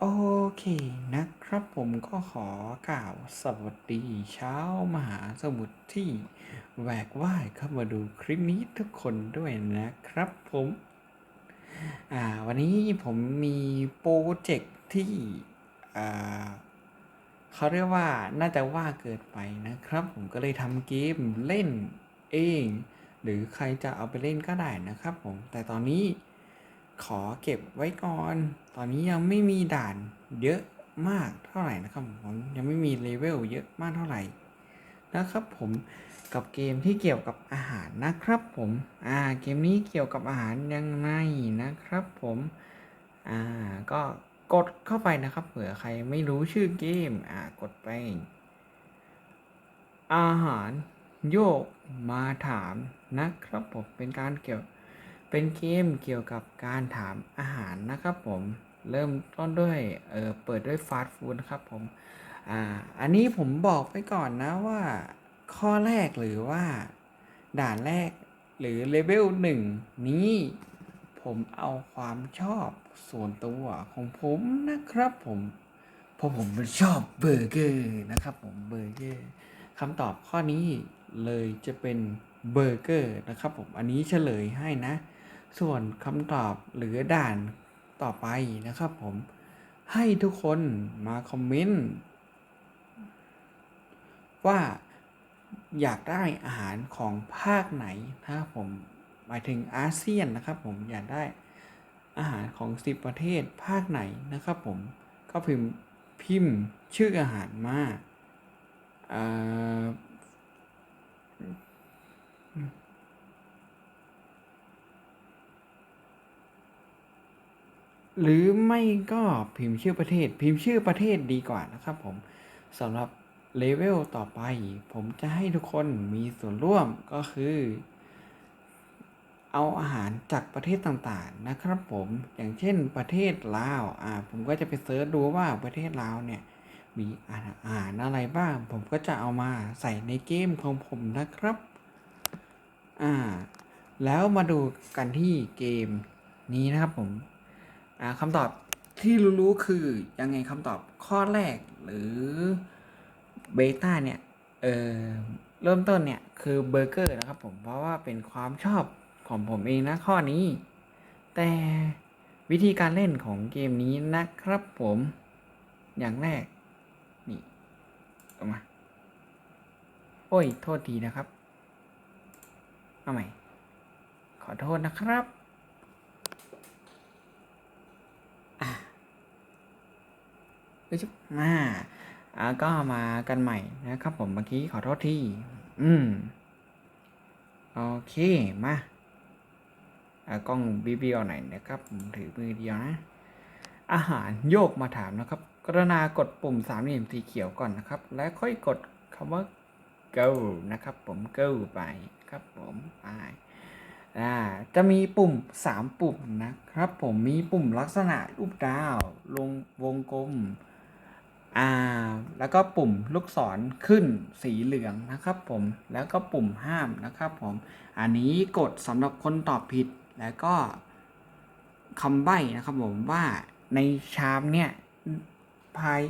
โอเคนะครับผมก็ขอกล่าวสวัสดีเช้ามหาสมุทรที่แหวกว่ายเข้ามาดูคลิปนี้ทุกคนด้วยนะครับผมอ่าวันนี้ผมมีโปรเจกต์ที่อ่าเขาเรียกว่าน่าจะว่าเกิดไปนะครับ ผมก็เลยทำเกมเล่นเอง หรือใครจะเอาไปเล่นก็ได้นะครับผมแต่ตอนนี้ ขอเก็บไว้ก่อน ตอนนี้ยังไม่มีด่านเยอะมากเท่าไหร่นะครับผมยังไม่มีเลเวลเยอะมากเท่าไหร่นะครับผมกับเกมที่เกี่ยวกับอาหารนะครับผมอ่าเกมนี้เกี่ยวกับอาหารยังไงนะครับผมอ่าก็กดเข้าไปนะครับเผื่อใครไม่รู้ชื่อเกมอ่ากดไป อาหารโยกมาถามนะครับผมเป็นการเกี่ยว เป็นเกมเกี่ยวกับการถามอาหารนะครับผม เริ่มต้นด้วยเออเปิดด้วยฟาสต์ฟู้ดครับผมอ่าอันนี้ผมบอกไว้ก่อนนะว่า ข้อแรกหรือว่า ด่านแรกหรือเลเวลหนึ่งนี้ผมเอาความชอบส่วนตัวของผมนะครับผมเพราะผมชอบเบอร์เกอร์นะครับผมเบอร์เกอร์คำตอบข้อนี้เลยจะเป็นเบอร์เกอร์นะครับผมอันนี้เฉลยให้นะ ส่วนคำตอบหรือด่านต่อไปนะครับผม ให้ทุกคนมาคอมเมนต์ว่าอยากได้อาหารของภาคไหนนะครับผมหมายถึงอาเซียนนะครับผมอยากได้อาหารของ 10 ประเทศภาคไหนนะครับผมก็พิมพ์พิมพ์ชื่ออาหารมาอ่า หรือไม่ก็พิมพ์ชื่อประเทศ พิมพ์ชื่อประเทศดีกว่านะครับผมสำหรับเลเวลต่อไป ผมจะให้ทุกคนมีส่วนร่วมก็คือ เอาอาหารจากประเทศต่างๆนะครับผมอย่างเช่นประเทศลาวอ่าผมก็จะไปเสิร์ชดูว่าประเทศลาวเนี่ยมีอาหารอะไรบ้าง ผมก็จะเอามาใส่ในเกมของผมนะครับอ่าแล้วมาดูกันที่เกมนี้นะครับผม คำตอบที่รู้ๆคือยังไงคำตอบข้อแรกหรือเบต้าเนี่ยเออเริ่มต้นเนี่ยคือเบอร์เกอร์นะครับผมเพราะว่าเป็นความชอบของผมเองนะข้อนี้ แต่วิธีการเล่นของเกมนี้นะครับผมอย่างแรก นี่เอามา โอ้ย โทษทีนะครับ เอาใหม่ ขอโทษนะครับ ชุบมาอ่าก็มากันใหม่นะครับผมเมื่อกี้ขอโทษที่ อืม โอเค มาอ่ากล้องบีบีเอาไหนอยนะครับถือมือเดียวนะ อาหารโยกมาถามนะครับ กรณากดปุ่มสามเหลี่ยมสีเขียวก่อนนะครับ แล้วค่อยกดคำว่า go นะครับ ผม go ไปครับผมไปอ่าจะมีปุ่ม 3 ปุ่มนะครับ ผมมีปุ่มลักษณะรูปดาว ลงวงกลม อ่าแล้วก็ปุ่มลูกศรขึ้นสีเหลืองนะครับผมแล้วก็ปุ่มห้ามนะครับผมอันนี้กดสำหรับคนตอบผิดแล้วก็คำใบ้นะครับผมว่าในชามเนี่ยภาย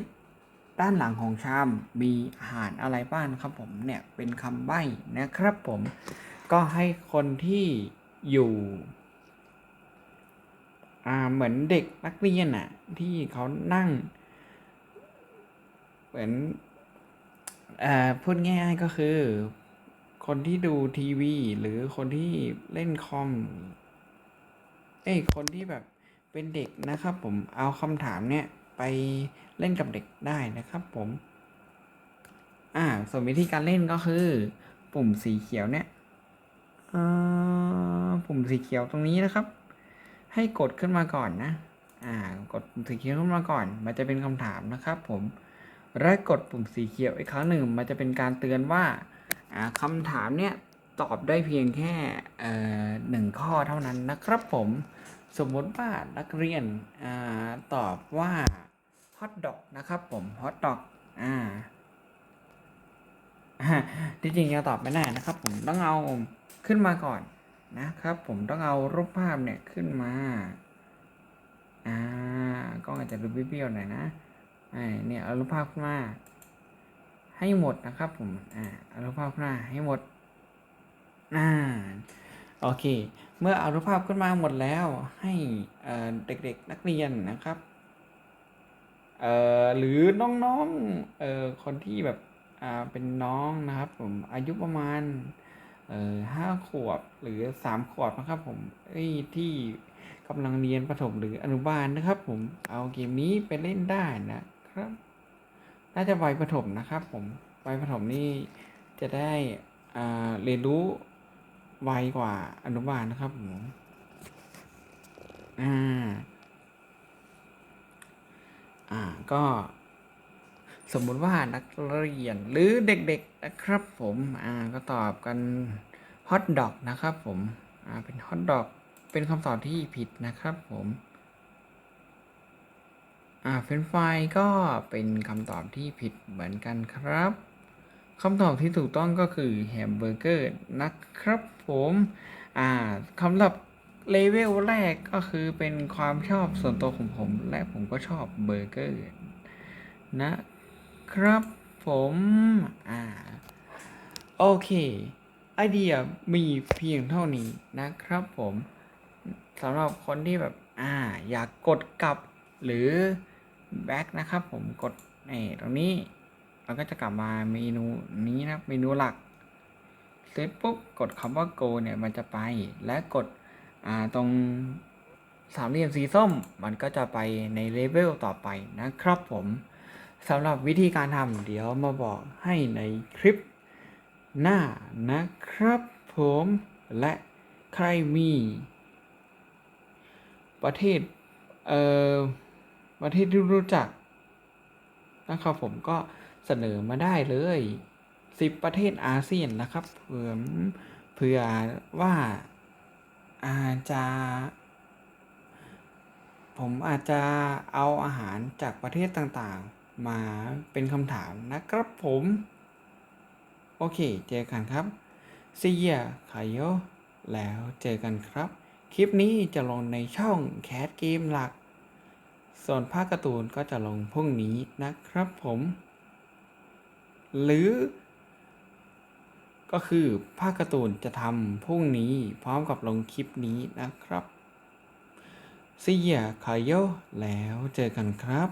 ด้านหลังของชามมีอาหารอะไรบ้างครับผมเนี่ยเป็นคำใบ้นะครับผมก็ให้คนที่อยู่อ่าเหมือนเด็กนักเรียนอะที่เขานั่ง มือนอ่อพูดง่ายๆก็คือ คนที่ดูทีวี หรือคนที่เล่นคอมเอ้ยคนที่แบบเป็นเด็กนะครับ ผมเอาคำถามเนี่ยไปเล่นกับเด็กได้นะครับ ผม อ่า ส่วนวิธีการเล่นก็คือ ปุ่มสีเขียวเนี่ยอ่าปุ่มสีเขียวตรงนี้นะครับ ให้กดขึ้นมาก่อนนะ อ่า กดสีเขียวขึ้นมาก่อน มันจะเป็นคำถามนะครับ ผม และกดปุ่มสีเขียวอีกครั้งหนึ่ง มันจะเป็นการเตือนว่าอ่าคำถามเนี่ยตอบได้เพียงแค่หนึ่งข้อเท่านั้นนะครับผมสมมติว่านักเรียนอตอบว่าฮอทดอกนะครับผมฮอทดอกอ่าที่จริงยังตอบไม่ได้นะครับผมต้องเอาขึ้นมาก่อนนะครับผมต้องเอารูปภาพเนี่ยขึ้นมา อ่ากล้องอาจจะจะดูเบี้ยวๆหน่อยนะ อ่าเนี่ยเอารูปภาพขึ้นมา ให้หมดนะครับผมอ่าเอารูปภาพขึ้นมาให้หมดอ่าโอเค เมื่อเอารูปภาพขึ้นมาหมดแล้วให้เด็กๆนักเรียนนะครับเอ่อหรือน้องๆเอ่อคนที่แบบอ่าเป็นน้องนะครับ ผมอายุประมาณเอ่อห้าขวบหรือสามขวบนะครับ ผมเอ้ยที่กำลังเรียนประถมหรืออนุบาลนะครับ ผมเอาเกมนี้ไปเล่นได้นะ ครับ น่าจะวัยประถมนะครับ ผมวัยประถมนี่จะได้เรียนรู้ไวกว่าอนุบาลนะครับผมอ่า อ่าก็สมมุติว่านักเรียนหรือเด็กๆนะครับ ผมอ่าก็ตอบกันฮอทดอกนะครับ ผมอ่าเป็นฮอทดอกเป็นคำตอบที่ผิดนะครับ ผม อ่าเฟนช์ฟก็เป็นคำตอบที่ผิดเหมือนกันครับคำตอบที่ถูกต้องก็คือแฮมเบอร์เกอร์นะครับผมอ่าสำหรับเลเวลแรกก็คือเป็นความชอบส่วนตัวของผม และผมก็ชอบเบอร์เกอร์นะครับผมอ่าโอเค ไอเดียมีเพียงเท่านี้นะครับผมสำหรับคนที่แบบอ่าอยากกดกลับหรือ แบ็กนะครับ ผมกดนี่ตรงนี้ เราก็จะกลับมาเมนูนี้นะเมนูหลักเสร็จปุ๊บกดคำว่า go เนี่ยมันจะไปและกดอ่าตรงสามเหลี่ยมสีส้ม มันก็จะไปในเลเวลต่อไปนะครับผมสำหรับวิธีการทำเดี๋ยวมาบอกให้ในคลิปหน้านะครับผมและใครมี ประเทศเอ่อ ประเทศที่รู้จักนะครับผมก็เสนอมาได้เลยสิบประเทศอาเซียนนะครับเผื่อเผื่อว่าอาจจะ ผมอาจจะเอาอาหารจากประเทศต่างๆ มาเป็นคำถามนะครับผม โอเค เจอกันครับซีเ a ขายโยแล้วเจอกันครับ คลิปนี้จะลงในช่องแคสเกมหลัก ส่วนภาคการ์ตูนก็จะลงพรุ่งนี้นะครับผม หรือ ก็คือภาคการ์ตูนจะทำพรุ่งนี้พร้อมกับลงคลิปนี้นะครับซีเยคายโยแล้วเจอกันครับ